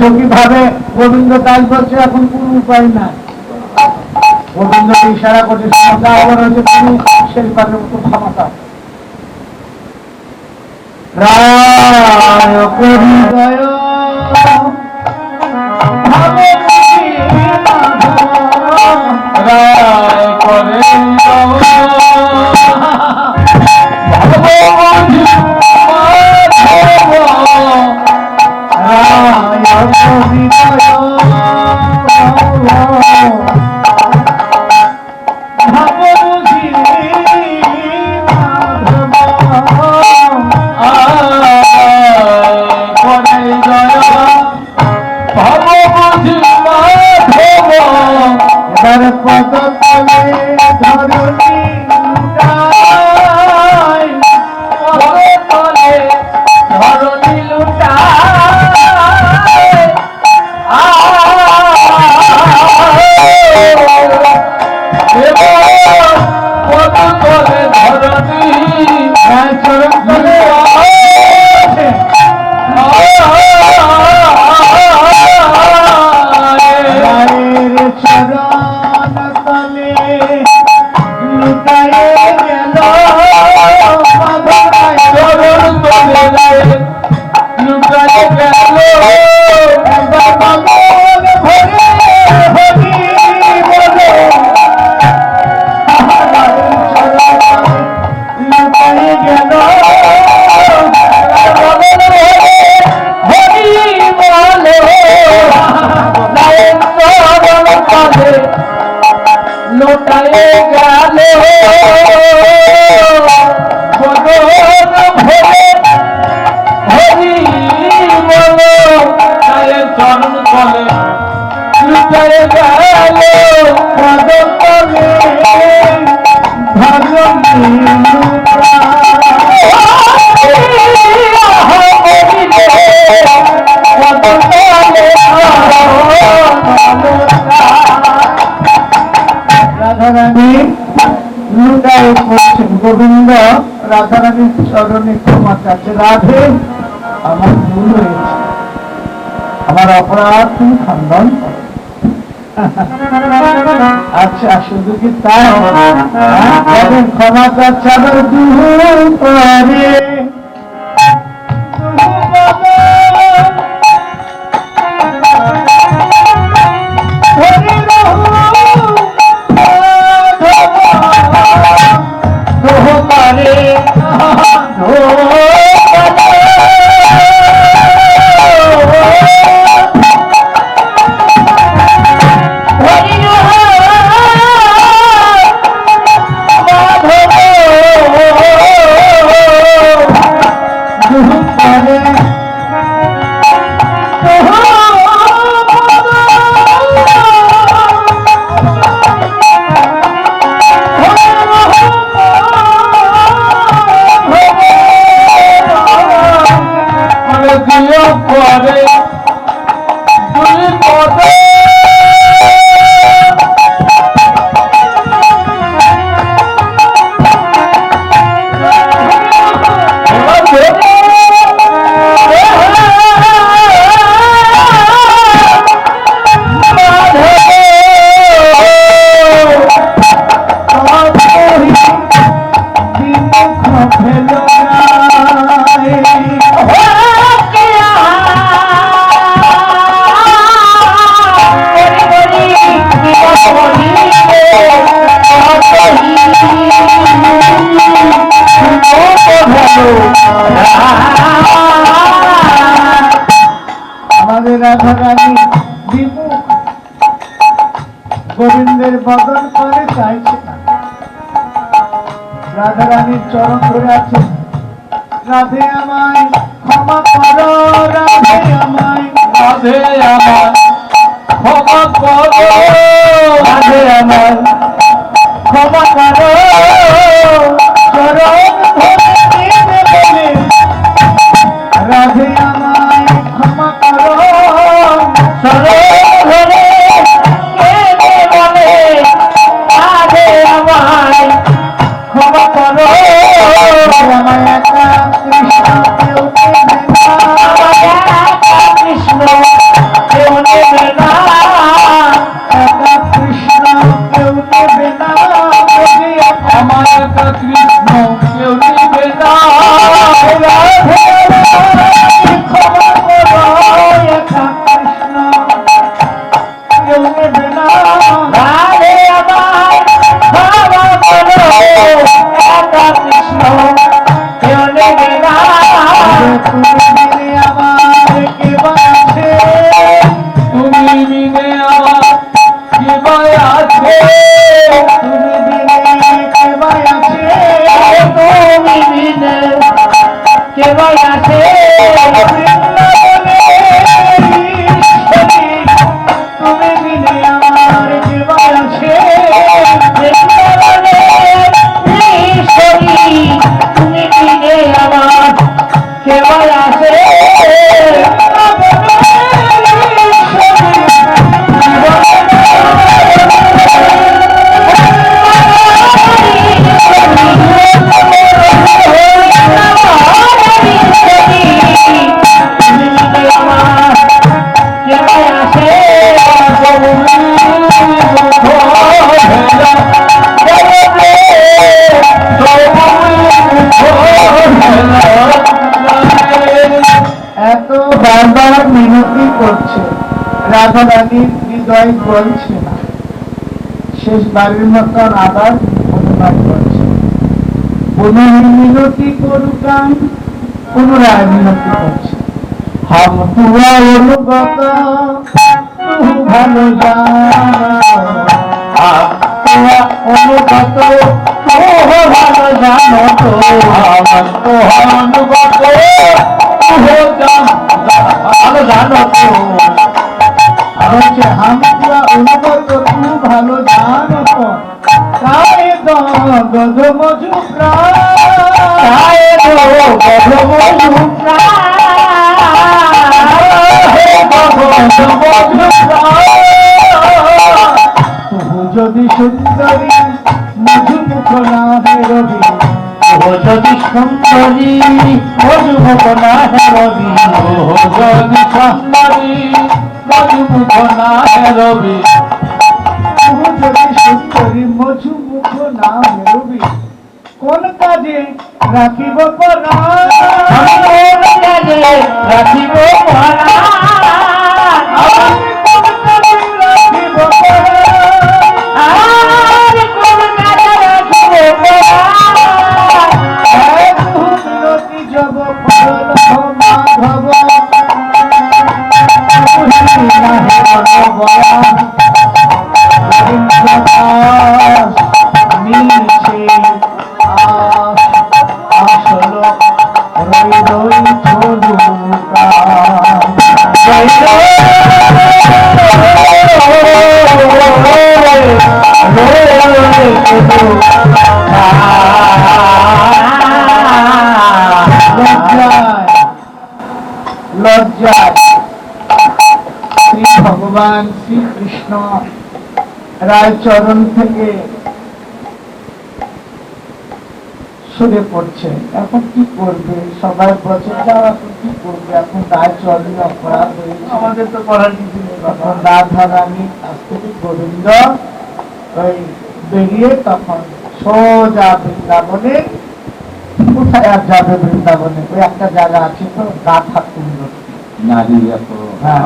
সখী ভাবে গোবিন্দ কাজ করছে, এখন কোন উপায় নাই। গোবিন্দ ইশারা করছে ক্ষমতা আবার হচ্ছে তুমি মতো ক্ষমতা রায় করি রায় اچھا او লুটায়ে গেল করছেন গোবিন্দ, রাধারানীর চরণে ক্ষমা চাচ্ছে রাধে, আমার ভুল হয়েছে আমার অপরাধ তুমি খণ্ডন। আচ্ছা শুধু কি তাই যখন ক্ষমা চাচ্ছে আবার দিও রাধারানীর চরণ ধরে আছে। রাধে আমায়, ক্ষমা করো, রাধে আমায় রাধে আমায়, ক্ষমা করো, রাধে আমায়, ক্ষমা করো, চরণ করছে। রাধা রানীর হৃদয় বলছে না। শেষ বাড়ির মতন আবার অনুবাদ করছে। পুনঃ মিনতি করুকাম পুনরায় মিনতি করছে। হাম তুয়া অনুগত ভালো অনুগত ভালো জানো তো। অনুগত দো গদ মজু যদি সুন্দরী মধুমুখ না হেরবি ও যদি সুন্দরী মধুমুখ না হেরবি ও যদি সুন্দরী, মধুমুখ না হেরবি তবু যদি সুন্দরী মধুমুখ না হেরবি কোন কাজে রাখিব পরা? কোন কাজে রাখিব পরা? লজ্জায় শ্রী ভগবান শ্রীকৃষ্ণ রায় চরণ থেকে সরে পড়ছে এখন কি করবে? সবাই বছর যাও এখন কি করবে? এখন রায় চরণে অপরাধ হয়েছে। আমাদের তো করার কিছু নেই তখন রাধা রানী কাছ থেকে গোবিন্দ ওই বেরিয়ে তখন সোজা বৃন্দাবনে কোথায় আর যাবে বৃন্দাবনে? ওই একটা জায়গা আছে তো কুণ্ড নারী এত। হ্যাঁ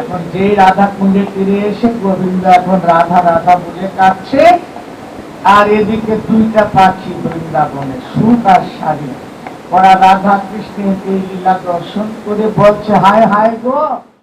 এখন যেই রাধা কুণ্ডের তীরে এসে গোবিন্দ এখন রাধা রাধা বলে কাটছে আর এদিকে দুইটা পাখি বৃন্দাবনে সুখ আর শাড়ি ওরা রাধা কৃষ্ণের এই লীলা দর্শন করে বলছে, হায় হায় গো!